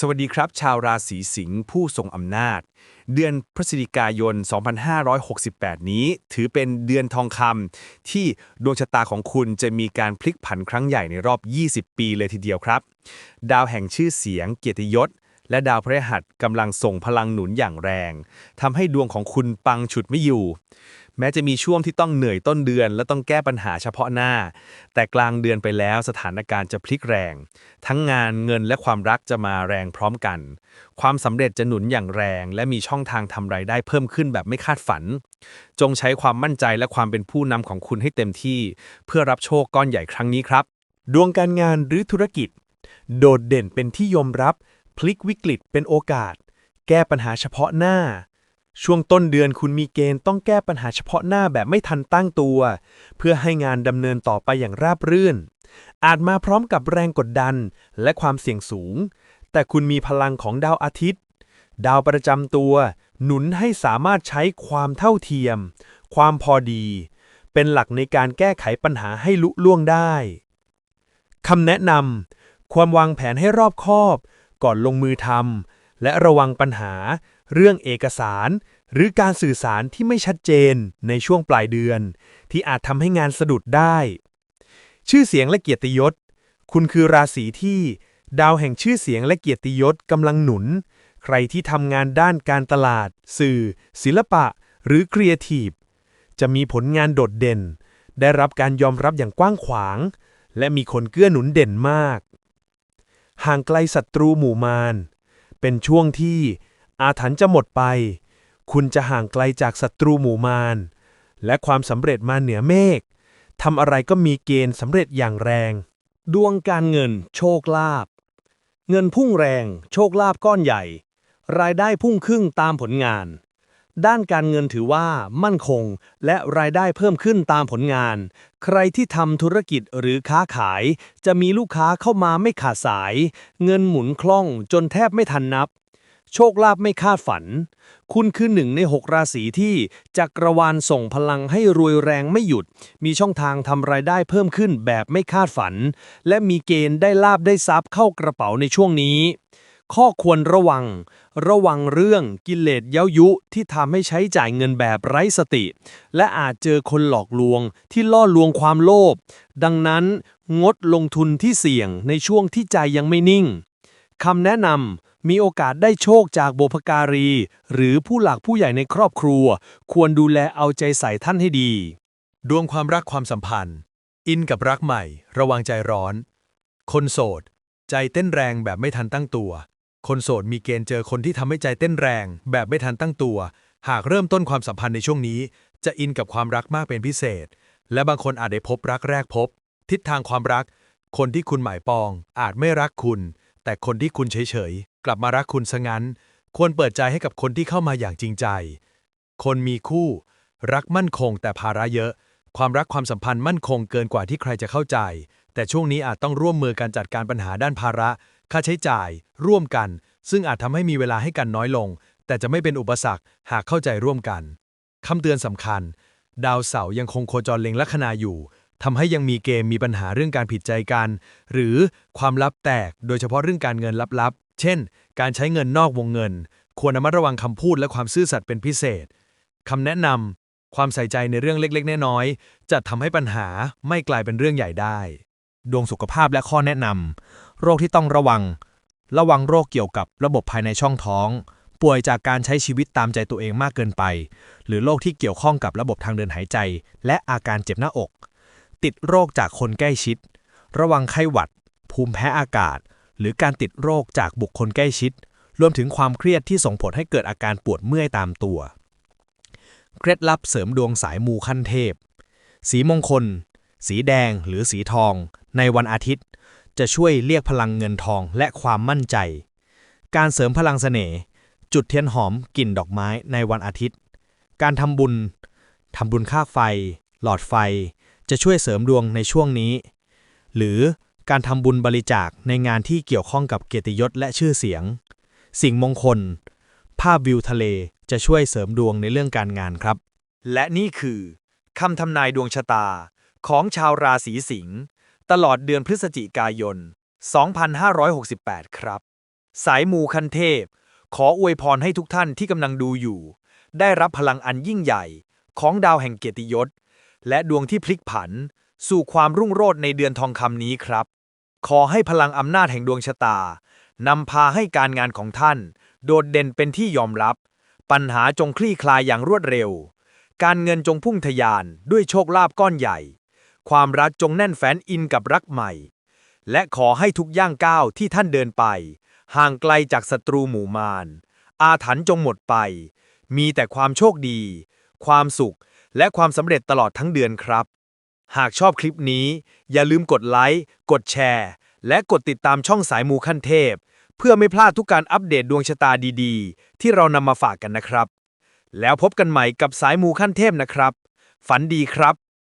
สวัสดีครับ ชาวราศีสิงห์ผู้ทรงอำนาจ เดือนพฤศจิกายน 2568 นี้ ถือเป็นเดือนทองคำที่ดวงชะตาของคุณจะมีการพลิกผันครั้งใหญ่ในรอบ 20 ปีเลยทีเดียวครับ ดาวแห่งชื่อเสียงเกียรติยศ และดาวพฤหัสกำลังส่งพลังหนุนอย่างแรงทำให้ดวงของคุณปังฉุดไม่อยู่ แม้จะมีช่วงที่ต้องเหนื่อยต้นเดือน และต้องแก้ปัญหาเฉพาะหน้า แต่กลางเดือนไปแล้วสถานการณ์จะพลิกแรง ทั้งงานเงินและความรักจะมาแรงพร้อมกัน ความสำเร็จจะหนุนอย่างแรง และมีช่องทางทำไรายได้เพิ่มขึ้นแบบไม่คาดฝัน จงใช้ความมั่นใจและความเป็นผู้นำของคุณให้เต็มที่ เพื่อรับโชคก้อนใหญ่ครั้งนี้ครับ ดวงการงานหรือธุรกิจ โดดเด่นเป็นที่ยอมรับ พลิกวิกฤตเป็นโอกาส แก้ปัญหาเฉพาะหน้า ช่วงต้นเดือนคุณมีเกณฑ์ต้องแก้ปัญหาเฉพาะหน้าแบบไม่ทันตั้งตัว เพื่อให้งานดำเนินต่อไปอย่างราบรื่น อาจมาพร้อมกับแรงกดดันและความเสี่ยงสูง แต่คุณมีพลังของดาวอาทิตย์ ดาวประจำตัว หนุนให้สามารถใช้ความเท่าเทียม ความพอดี เป็นหลักในการแก้ไขปัญหาให้ลุล่วงได้คำแนะนำความวางแผนให้รอบคอบ ก่อนลงมือทำ และระวังปัญหา เรื่องเอกสาร หรือการสื่อสารที่ไม่ชัดเจนในช่วงปลายเดือน ที่อาจทำให้งานสะดุดได้ ชื่อเสียงและเกียรติยศ คุณคือราศีที่ ดาวแห่งชื่อเสียงและเกียรติยศกำลังหนุน ใครที่ทำงานด้านการตลาด สื่อ ศิลปะ หรือครีเอทีฟจะมีผลงานโดดเด่น ได้รับการยอมรับอย่างกว้างขวาง และมีคนเกื้อหนุนเด่นมาก ห่างไกลศัตรูหมู่มาร เป็นช่วงที่อาถรรพ์จะหมดไป คุณจะห่างไกลจากศัตรูหมู่มาร และความสำเร็จมาเหนือเมฆทำอะไรก็มีเกณฑ์สำเร็จอย่างแรง ดวงการเงิน โชคลาภเงินพุ่งแรง โชคลาภก้อนใหญ่ รายได้พุ่งขึ้นตามผลงาน ด้านการเงินถือว่ามั่นคง และรายได้เพิ่มขึ้นตามผลงาน ใครที่ทำธุรกิจหรือค้าขาย จะมีลูกค้าเข้ามาไม่ขาดสาย เงินหมุนคล่องจนแทบไม่ทันนับ โชคลาภไม่คาดฝัน คุณคือหนึ่งในหกราศีที่จักรวาลส่งพลังให้รวยแรงไม่หยุด มีช่องทางทำรายได้เพิ่มขึ้นแบบไม่คาดฝัน และมีเกณฑ์ได้ลาบได้ทรัพย์เข้ากระเป๋าในช่วงนี้ ข้อควรระวัง ระวังเรื่องกิเลสเย้ายุที่ทำให้ใช้จ่ายเงินแบบไร้สติ และอาจเจอคนหลอกลวงที่ล่อลวงความโลภ ดังนั้นงดลงทุนที่เสี่ยงในช่วงที่ใจยังไม่นิ่งคำแนะนำมีโอกาสได้โชคจากบุพการี หรือผู้หลักผู้ใหญ่ในครอบครัว ควรดูแลเอาใจใส่ท่านให้ดี ดวงความรักความสัมพันธ์ อินกับรักใหม่ ระวังใจร้อน คนโสด ใจเต้นแรงแบบไม่ทันตั้งตัว คนโสดมีเกณฑ์เจอคนที่ทำให้ใจเต้นแรง แบบไม่ทันตั้งตัว หากเริ่มต้นความสัมพันธ์ในช่วงนี้ จะอินกับความรักมากเป็นพิเศษ และบางคนอาจได้พบรักแรกพบ ทิศทางความรัก คนที่คุณหมายปอง อาจไม่รักคุณ แต่คนที่คุณเฉยๆ กลับมารักคุณซะงั้น ควรเปิดใจให้กับคนที่เข้ามาอย่างจริงใจ คนมีคู่ รักมั่นคงแต่ภาระเยอะ ความรักความสัมพันธ์มั่นคงเกินกว่าที่ใครจะเข้าใจ แต่ช่วงนี้อาจต้องร่วมมือกันจัดการปัญหาด้านภาระ ค่าใช้จ่าย ร่วมกัน ซึ่งอาจทำให้มีเวลาให้กันน้อยลง แต่จะไม่เป็นอุปสรรคหากเข้าใจร่วมกันคำเตือนสำคัญ ดาวเสาร์ยังคงโคจรเล็งลัคนาอยู่ทำให้ยังมีเกมมีปัญหาเรื่องการผิดใจกัน หรือความลับแตก โดยเฉพาะเรื่องการเงินลับๆ เช่น การใช้เงินนอกวงเงิน ควรระมัดระวังคำพูดและความซื่อสัตย์เป็นพิเศษคำแนะนำความใส่ใจในเรื่องเล็กๆ น้อยๆจะทำให้ปัญหาไม่กลายเป็นเรื่องใหญ่ได้ ดวงสุขภาพและข้อแนะนำ โรคที่ต้องระวัง ระวังโรคเกี่ยวกับระบบภายในช่องท้อง ป่วยจากการใช้ชีวิตตามใจตัวเองมากเกินไป หรือโรคที่เกี่ยวข้องกับระบบทางเดินหายใจ และอาการเจ็บหน้าอก ติดโรคจากคนใกล้ชิด ระวังไข้หวัด ภูมิแพ้อากาศ หรือการติดโรคจากบุคคลใกล้ชิด รวมถึงความเครียดที่ส่งผลให้เกิดอาการปวดเมื่อยตามตัว เคล็ดลับเสริมดวงสายมูขั้นเทพ สีมงคล สีแดงหรือสีทอง ในวันอาทิตย์ จะช่วยเรียกพลังเงินทองและความมั่นใจ การเสริมพลังเสน่ห์จุดเทียนหอมกลิ่นดอกไม้ในวันอาทิตย์ การทำบุญทำบุญค่าไฟ หลอดไฟ จะช่วยเสริมดวงในช่วงนี้ หรือการทำบุญบริจาคในงานที่เกี่ยวข้องกับเกียรติยศและชื่อเสียง สิ่งมงคล ภาพวิวทะเลจะช่วยเสริมดวงในเรื่องการงานครับ และนี่คือคำทำนายดวงชะตาของชาวราศีสิงห์ ตลอดเดือนพฤศจิกายน 2568 ครับ สายมูคันเทพ ขออวยพรให้ทุกท่านที่กำลังดูอยู่ ได้รับพลังอันยิ่งใหญ่ ของดาวแห่งเกียรติยศ และดวงที่พลิกผัน สู่ความรุ่งโรจน์ในเดือนทองคำนี้ครับ ขอให้พลังอำนาจแห่งดวงชะตานำพาให้การงานของท่าน โดดเด่นเป็นที่ยอมรับ ปัญหาจงคลี่คลายอย่างรวดเร็ว การเงินจงพุ่งทะยานด้วยโชคลาภก้อนใหญ่ ความรักจงแน่นแฟ้นอินกับรักใหม่ และขอให้ทุกย่างก้าวที่ท่านเดินไป ห่างไกลจากศัตรูหมู่มาร อาถรรพ์จงหมดไป มีแต่ความโชคดี ความสุข และความสำเร็จตลอดทั้งเดือนครับ หากชอบคลิปนี้ อย่าลืมกดไลค์ กดแชร์ และกดติดตามช่องสายมูขั้นเทพ เพื่อไม่พลาดทุกการอัปเดตดวงชะตาดีๆ ที่เรานำมาฝากกันนะครับ แล้วพบกันใหม่กับสายมูขั้นเทพนะครับ ฝันดีครับ